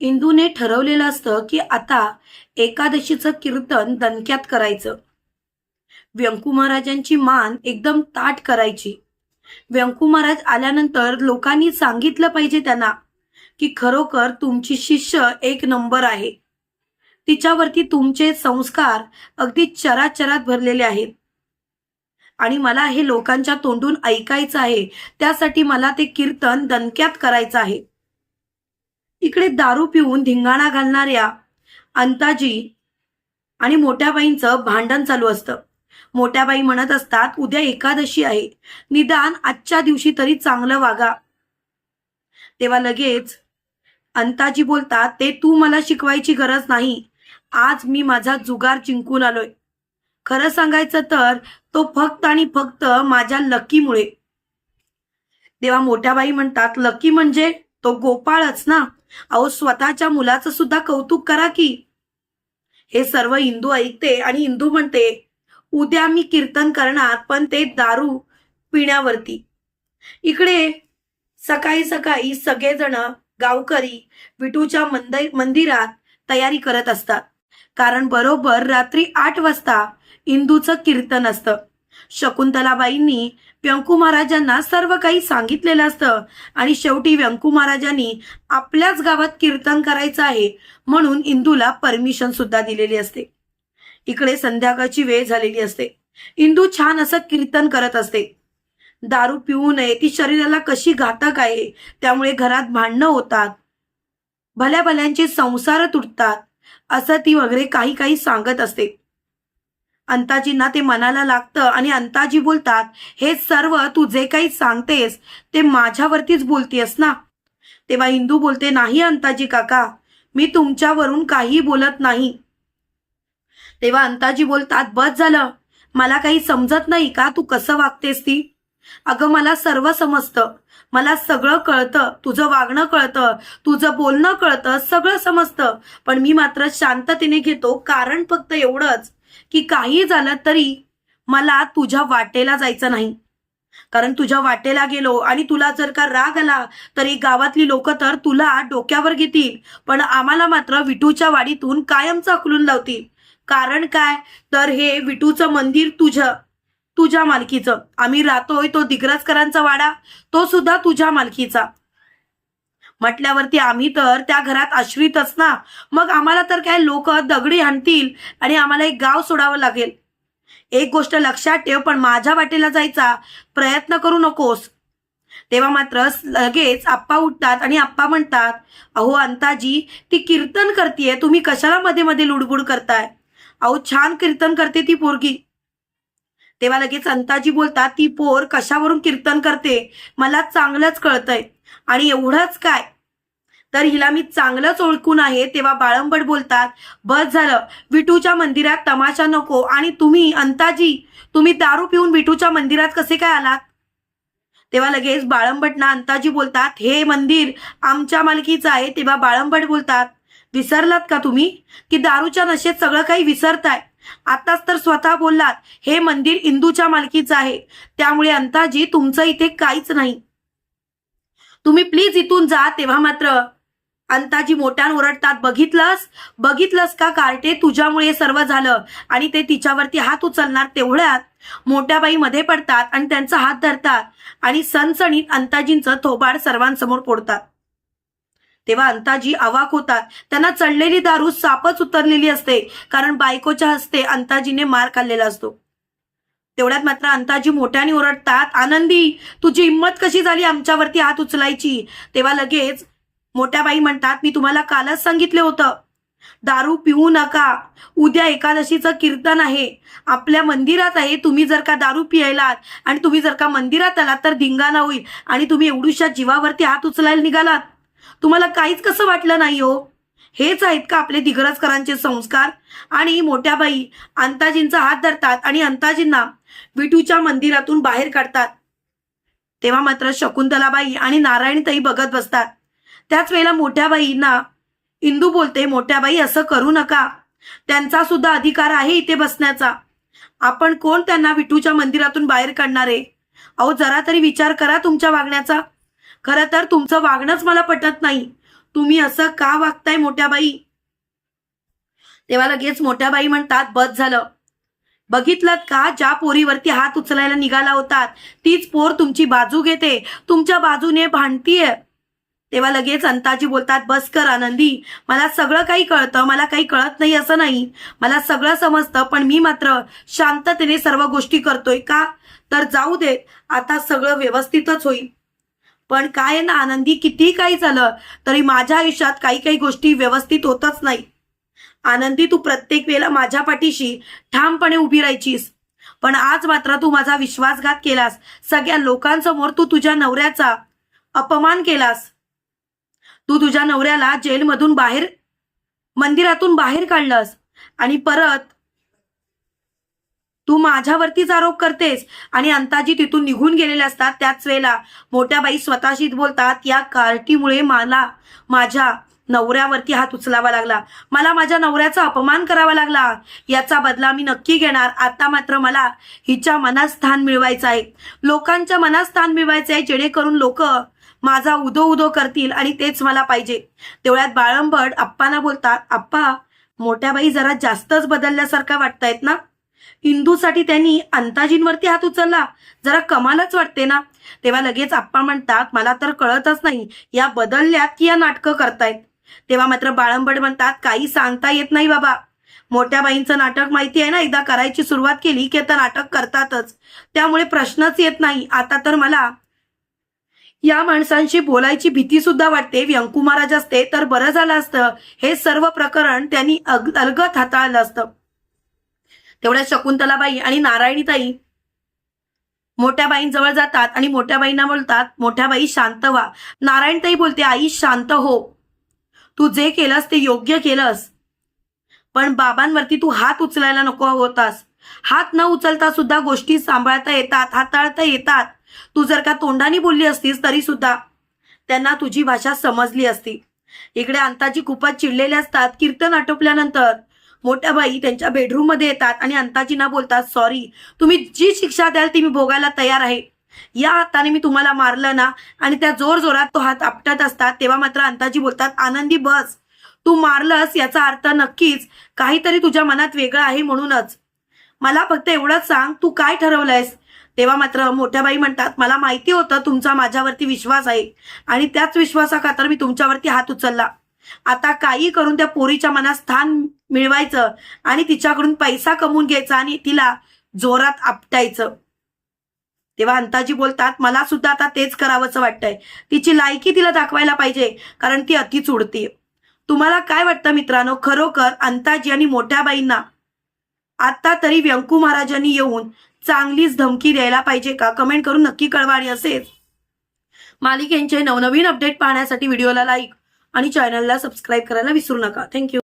इंदूने ठरवलेलं असतं की आता एकादशीचं कीर्तन दणक्यात करायचं. व्यंकू महाराजांची मान एकदम ताट करायची. व्यंकू महाराज आल्यानंतर लोकांनी सांगितलं पाहिजे त्यांना की खरोखर तुमची शिष्य एक नंबर आहे. तिच्यावरती तुमचे संस्कार अगदी चराचरात भरलेले आहेत. आणि मला हे लोकांच्या तोंडून ऐकायचं आहे त्यासाठी मला ते कीर्तन दणक्यात करायचं आहे. इकडे दारू पिऊन धिंगाणा घालणाऱ्या अंताजी आणि मोठ्याबाईंचं भांडण चालू असतं. मोठ्याबाई म्हणत असतात उद्या एकादशी आहे. निदान आजच्या दिवशी तरी चांगलं वागा. तेव्हा लगेच अंताजी बोलतात ते तू मला शिकवायची गरज नाही. आज मी माझा जुगार जिंकून आलोय. खरं सांगायचं तर तो फक्त आणि फक्त माझ्या लकीमुळे. तेव्हा मोठ्याबाई म्हणतात लकी म्हणजे तो गोपाळच ना? अहो स्वतःच्या मुलाचं सुद्धा कौतुक करा की. हे सर्व हिंदू ऐकते आणि हिंदू म्हणते उद्या मी कीर्तन करणार पण ते दारू पिण्यावरती. इकडे सकाळी सकाळी सगळेजण गावकरी विटूच्या मंदिर मंदिरात तयारी करत असतात. कारण बरोबर रात्री आठ वाजता इंदूचं कीर्तन असतं. शकुंतलाबाईंनी व्यंकू महाराजांना सर्व काही सांगितलेलं असतं. आणि शेवटी व्यंकू महाराजांनी आपल्याच गावात कीर्तन करायचं आहे म्हणून इंदूला परमिशन सुद्धा दिलेली असते. इकडे संध्याकाळची वेळ झालेली असते. इंदू छान असं कीर्तन करत असते. दारू पिऊ नये ती शरीराला कशी घातक आहे त्यामुळे घरात भांडणं होतात. भल्या भल्यांचे संसार तुटतात असं ती वगैरे काही काही सांगत असते. अंताजींना ते मनाला लागतं आणि अंताजी बोलतात हे सर्व तू जे काही सांगतेस ते माझ्यावरतीच बोलतेस ना? तेव्हा हिंदू बोलते नाही अंताजी काका मी तुमच्यावरून काही बोलत नाही. तेव्हा अंताजी बोलतात बस झालं मला काही समजत नाही का तू कसं वागतेस ती? अगं मला सर्व समजतं मला सगळं कळतं तुझं वागणं कळतं तुझं बोलणं कळतं सगळं समजतं पण मी मात्र शांततेने घेतो कारण फक्त एवढंच. की काही झालं तरी मला तुझ्या वाटेला जायचं नाही. कारण तुझ्या वाटेला गेलो आणि तुला जर का राग आला तरी गावातली लोक तर तुला डोक्यावर घेतील. पण आम्हाला मात्र विठूच्या वाडीतून कायमचं अकलून लावतील. कारण काय? तर हे विठूचं मंदिर तुझं तुझ्या मालकीचं. आम्ही राहतोय तो दिग्रजकरांचा वाडा तो सुद्धा तुझ्या मालकीचा. म्हटल्यावरती आम्ही तर त्या घरात आश्रितच ना. मग आम्हाला तर काय लोक दगडी आणतील आणि आम्हाला एक गाव सोडावं लागेल. एक गोष्ट लक्षात ठेव पण माझ्या वाटेला जायचा प्रयत्न करू नकोस. तेव्हा मात्र लगेच आप्पा उठतात आणि आप्पा म्हणतात अहो अंताजी ती कीर्तन करतीये तुम्ही कशाला मध्ये मध्ये लुडबुड करताय? अहो छान कीर्तन करते ती पोरगी. तेव्हा लगेच अंताजी बोलतात ती पोर कशावरून कीर्तन करते? मला चांगलंच कळतंय. आणि एवढंच काय? तर हिला मी चांगलंच ओळखून आहे तेव्हा बाळंबट बोलतात बस झालं विठूच्या मंदिरात तमाशा नको आणि तुम्ही अंताजी तुम्ही दारू पिऊन विठूच्या मंदिरात कसे काय आलात? तेव्हा लगेच बाळंबट ना अंताजी बोलतात हे मंदिर आमच्या मालकीचं आहे. तेव्हा बाळंबट बोलतात विसरलात का तुम्ही? की दारूच्या नशेत सगळं काही विसरताय? आताच तर स्वतः बोललात हे मंदिर इंदूच्या मालकीचं आहे. त्यामुळे अंताजी तुमचं इथे काहीच नाही. तुम्ही प्लीज इथून जा तेव्हा मात्र अंताजी मोठ्यान ओरडतात बघितलंस? बघितलंस का कार्टे? तुझ्यामुळे सर्व झालं. आणि ते तिच्यावरती हात उचलणार तेवढ्यात मोठ्या बाई मध्ये पडतात आणि त्यांचा हात धरतात आणि सणसणीत अंताजींचं थोबाड सर्वांसमोर फोडतात. तेव्हा अंताजी अवाक होतात. त्यांना चढलेली दारू सापच उतरलेली असते कारण बायकोच्या हस्ते अंताजीने मार खाल्लेला असतो. तेवढ्यात मात्र अंताजी मोठ्याने ओरडतात आनंदी तुझी हिंमत कशी झाली आमच्यावरती हात उचलायची? तेव्हा लगेच मोठ्या बाई म्हणतात मी तुम्हाला कालच सांगितले होतं. दारू पिऊ नका. उद्या एकादशीचं कीर्तन आहे. आपल्या मंदिरात आहे. तुम्ही जर का दारू पियायलात आणि तुम्ही जर का मंदिरात आलात तर धिंगाणा होईल आणि तुम्ही एवढूशा जीवावरती हात उचलायला निघालात. तुम्हाला काहीच कसं वाटलं नाही हो? हेच आहेत का आपले दिग्रजकरांचे संस्कार? आणि मोठ्या बाई अंताजींचा हात धरतात आणि अंताजींना विठूच्या मंदिरातून बाहेर काढतात. तेव्हा मात्र शकुंतलाबाई आणि नारायणताई बघत बसतात. त्याच वेळेला मोठ्याबाईंना इंदू बोलते मोठ्याबाई असं करू नका. त्यांचा सुद्धा अधिकार आहे इथे बसण्याचा. आपण कोण त्यांना विठूच्या मंदिरातून बाहेर काढणारे अहो जरा तरी विचार करा तुमच्या वागण्याचा. खरं तर तुमचं वागणंच मला पटत नाही. तुम्ही असं का वागताय मोठ्याबाई? तेव्हा लगेच मोठ्याबाई म्हणतात बस झालं. बघितलं का? ज्या पोरीवरती हात उचलायला निघाला होतात तीच पोर तुमची बाजू घेते तुमच्या बाजूने भांडतीये. तेव्हा लगेच अंताजी बोलतात बस कर आनंदी मला सगळं काही कळतं मला काही कळत नाही असं नाही. मला सगळं समजतं पण मी मात्र शांततेने सर्व गोष्टी करतोय का? तर जाऊ दे आता सगळं व्यवस्थितच होईल. पण काय ना आनंदी किती काही झालं तरी माझ्या आयुष्यात काही काही गोष्टी व्यवस्थित होतच नाही आनंदी तू प्रत्येक वेळेला माझ्या पाठीशी ठामपणे उभी राहायचीस. पण आज मात्र तू माझा विश्वासघात केलास. सगळ्या लोकांसमोर तू तुझ्या नवऱ्याचा अपमान केलास. तू तुझ्या नवऱ्याला जेलमधून बाहेर मंदिरातून बाहेर काढलंस. आणि परत तू माझ्यावरतीच आरोप करतेस. आणि अंताजी तिथून निघून गेलेले असतात त्याच वेळेला. मोठ्या बाई स्वतःशीच बोलतात या कार्टीमुळे मला माझ्या नवऱ्यावरती हात उचलावा लागला. मला माझ्या नवऱ्याचा अपमान करावा लागला. याचा बदला मी नक्की घेणार. आता मात्र मला हिच्या मनात स्थान मिळवायचं आहे. लोकांच्या मनात स्थान मिळवायचं आहे जेणेकरून लोक माझा उदो उदो करतील आणि तेच मला पाहिजे. तेवढ्यात बाळंबड आप्पाना बोलतात आप्पा मोठ्या बाई जरा जास्तच बदलल्यासारखा वाटतायत ना? इंदूसाठी त्यांनी अंताजींवरती हात उचलला. जरा कमालच वाटते ना? तेव्हा लगेच आप्पा म्हणतात मला तर कळतच नाही. या बदलल्यात की या नाटकं करतायत? तेव्हा मात्र बाळंबड म्हणतात काही सांगता येत नाही बाबा. मोठ्या बाईंचं नाटक माहिती आहे ना एकदा करायची सुरुवात केली की आता नाटक करतातच. त्यामुळे प्रश्नच येत नाही. आता तर मला या माणसांशी बोलायची भीती सुद्धा वाटते. व्यंकू महाराज असते तर बरं झालं असतं. हे सर्व प्रकरण त्यांनी अलगत हाताळलं असतं. तेवढ्या शकुंतलाबाई आणि नारायणीताई मोठ्या बाईंजवळ जातात आणि मोठ्या बाईंना बोलतात मोठ्या बाई शांत व्हा. नारायणताई बोलते आई शांत हो. तू जे केलंस ते योग्य केलंस. पण बाबांवरती तू हात उचलायला नको होतास. हात न उचलता सुद्धा गोष्टी सांभाळता येतात हाताळता येतात. तू जर का तोंडाने बोलली असतीस तरी सुद्धा त्यांना तुझी भाषा समजली असती. इकडे अंताजी खूपच चिडलेले असतात. कीर्तन आटोपल्यानंतर मोठ्या बाई त्यांच्या बेडरूममध्ये येतात आणि अंताजींना बोलतात सॉरी तुम्ही जी शिक्षा द्याल ती मी भोगायला तयार आहे. या हाताने मी तुम्हाला मारलं ना आणि त्या जोर जोरात तो हात आपटत असतात तेव्हा मात्र अंताजी बोलतात आनंदी बस तू मारलंस याचा अर्थ नक्कीच काहीतरी तुझ्या मनात वेगळं आहे म्हणूनच. मला फक्त एवढंच सांग तू काय ठरवलंयस? तेव्हा मात्र मोठ्या बाई म्हणतात मला माहिती होतं तुमचा माझ्यावरती विश्वास आहे आणि त्याच विश्वासाखातर मी तुमच्यावरती हात उचलला. आता काही करून त्या पोरीच्या मनात स्थान मिळवायचं आणि तिच्याकडून पैसा कमवून घ्यायचा आणि तिला जोरात आपटायचं. तेव्हा अंताजी बोलतात मला सुद्धा आता तेच करावंसं वाटतंय. तिची लायकी तिला दाखवायला पाहिजे कारण ती अतिच चुडतीये तुम्हाला काय वाटतं मित्रांनो? खरोखर अंताजी आणि मोठ्या बाईंना आता तरी व्यंकू महाराजांनी येऊन चांगलीच धमकी द्यायला पाहिजे का? कमेंट करून नक्की कळवा आणि असेच. मालिकेंचे नवनवीन अपडेट पाहण्यासाठी व्हिडिओला लाईक आणि चॅनलला सबस्क्राईब करायला विसरू नका. थँक्यू.